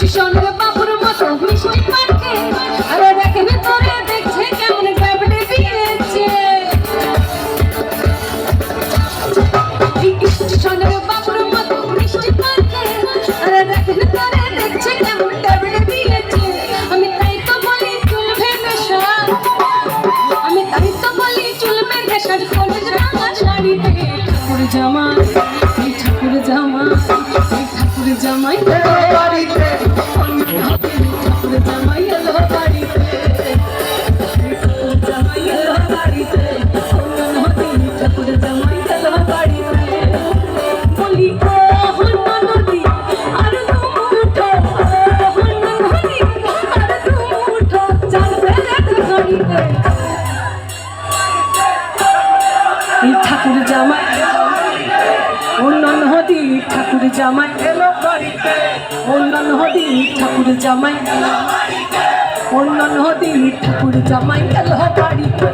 ভীষণ বাবুর মতো মিষ্টি পাখি আর দেখে ভিতরে দেখছে কেমন ব্যাপারে দিয়েছে। ভীষণ বাবুর মতো মিষ্টি পাখি আর দেখে ভিতরে দেখছে কেমন ব্যাপারে দিয়েছে। আমি তাই তো বলি চুল ভেঙে সার আমি তাই তো বলি চুল ভেঙে সার কলেজ রাঙা শাড়িতে ঠাকুর জামা? ঠাকুর জামাই। অন্যান্য হদি ঠাকুর জামাই এলো বাড়িতে। অন্যান্য হদি ঠাকুর জামাই অন্যান্য হদি ঠাকুর জামাই এলো বাড়িতে।